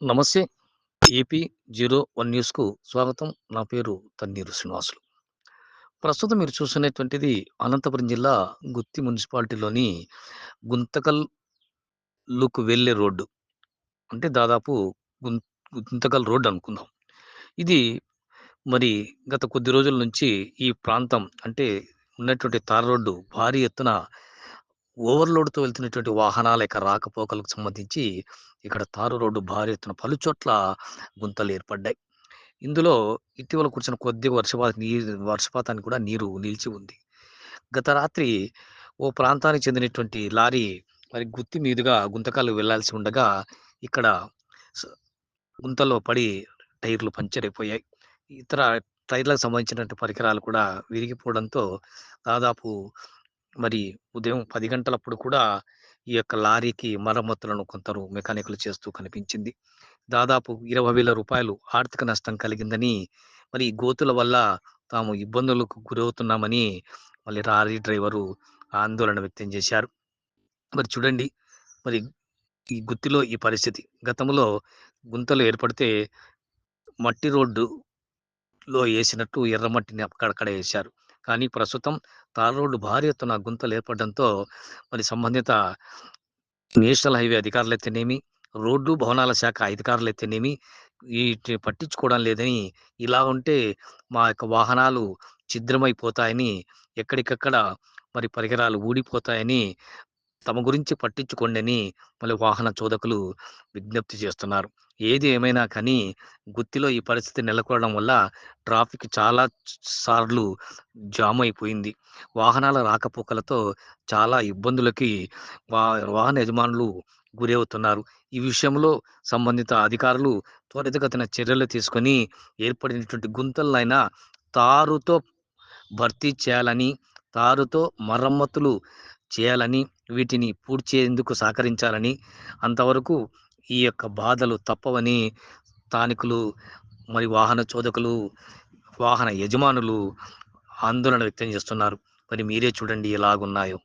నమస్తే. AP zero one న్యూస్‌కు స్వాగతం. నా పేరు తన్నీరు శ్రీనివాసులు. ప్రస్తుతం మీరు చూస్తున్నటువంటిది అనంతపురం జిల్లా గుత్తి మున్సిపాలిటీలోని గుంతకల్‌లుకు వెళ్ళే రోడ్డు. అంటే దాదాపు గుం గుంతకల్ రోడ్డు అనుకుందాం. ఇది మరి గత కొద్ది రోజుల నుంచి ఈ ప్రాంతం అంటే ఉన్నటువంటి తార రోడ్డు భారీ ఎత్తున ఓవర్‌లోడ్‌తో వెళ్తున్నటువంటి వాహనాల యొక్క రాకపోకలకు సంబంధించి ఇక్కడ తారు రోడ్డు భారీ ఎత్తున పలుచోట్ల గుంతలు ఏర్పడ్డాయి. ఇందులో ఇటీవల కూర్చున్న కొద్ది వర్షపాత నీరు వర్షపాతానికి కూడా నీరు నిలిచి ఉంది. గత రాత్రి ఓ ప్రాంతానికి చెందినటువంటి లారీ మరి గుత్తి మీదుగా గుంతకాలు వెళ్ళాల్సి ఉండగా ఇక్కడ గుంతలో పడి టైర్‌లు పంచర్ అయిపోయాయి. ఇతర టైర్‌లకు సంబంధించినటువంటి పరికరాలు కూడా విరిగిపోవడంతో దాదాపు మరి ఉదయం పది గంటలప్పుడు కూడా ఈ యొక్క లారీకి మరమ్మతులను కొందరు మెకానికులు చేస్తూ కనిపించింది. దాదాపు ఇరవై వేల రూపాయలు ఆర్థిక నష్టం కలిగిందని, మరి ఈ గోతుల వల్ల తాము ఇబ్బందులకు గురవుతున్నామని మళ్ళీ లారీ డ్రైవరు ఆందోళన వ్యక్తం చేశారు. మరి చూడండి మరి ఈ గుత్తిలో ఈ పరిస్థితి. గతంలో గుంతలు ఏర్పడితే మట్టి రోడ్డులో వేసినట్టు ఎర్రమట్టిని అక్కడక్కడ వేశారు కానీ ప్రస్తుతం తార రోడ్డు భారీ ఎత్తున గుంతలు ఏర్పడడంతో మరి సంబంధిత నేషనల్ హైవే అధికారులైతేనేమి, రోడ్డు భవనాల శాఖ అధికారులైతేనేమి వీటిని పట్టించుకోవడం లేదని, ఇలా ఉంటే మా యొక్క వాహనాలు ఛిద్రమైపోతాయని, ఎక్కడికక్కడ మరి పరికరాలు ఊడిపోతాయని, తమ గురించి పట్టించుకోండని మళ్ళీ వాహన చోదకులు విజ్ఞప్తి చేస్తున్నారు. ఏది ఏమైనా కానీ గుత్తిలో ఈ పరిస్థితి నెలకొనడం వల్ల ట్రాఫిక్ చాలా సార్లు జామ్ అయిపోయింది. వాహనాల రాకపోకలతో చాలా ఇబ్బందులకి వా వాహన యజమానులు గురవుతున్నారు. ఈ విషయంలో సంబంధిత అధికారులు త్వరితగతిన చర్యలు తీసుకొని ఏర్పడినటువంటి గుంతలనైనా తారుతో భర్తీ చేయాలని, తారుతో మరమ్మతులు చేయాలని, వీటిని పూడ్చేందుకు సహకరించాలని, అంతవరకు ఈ యొక్క బాధలు తప్పవని స్థానికులు, మరి వాహన చోదకులు, వాహన యజమానులు ఆందోళన వ్యక్తం చేస్తున్నారు. మరి మీరే చూడండి ఎలాగున్నాయో.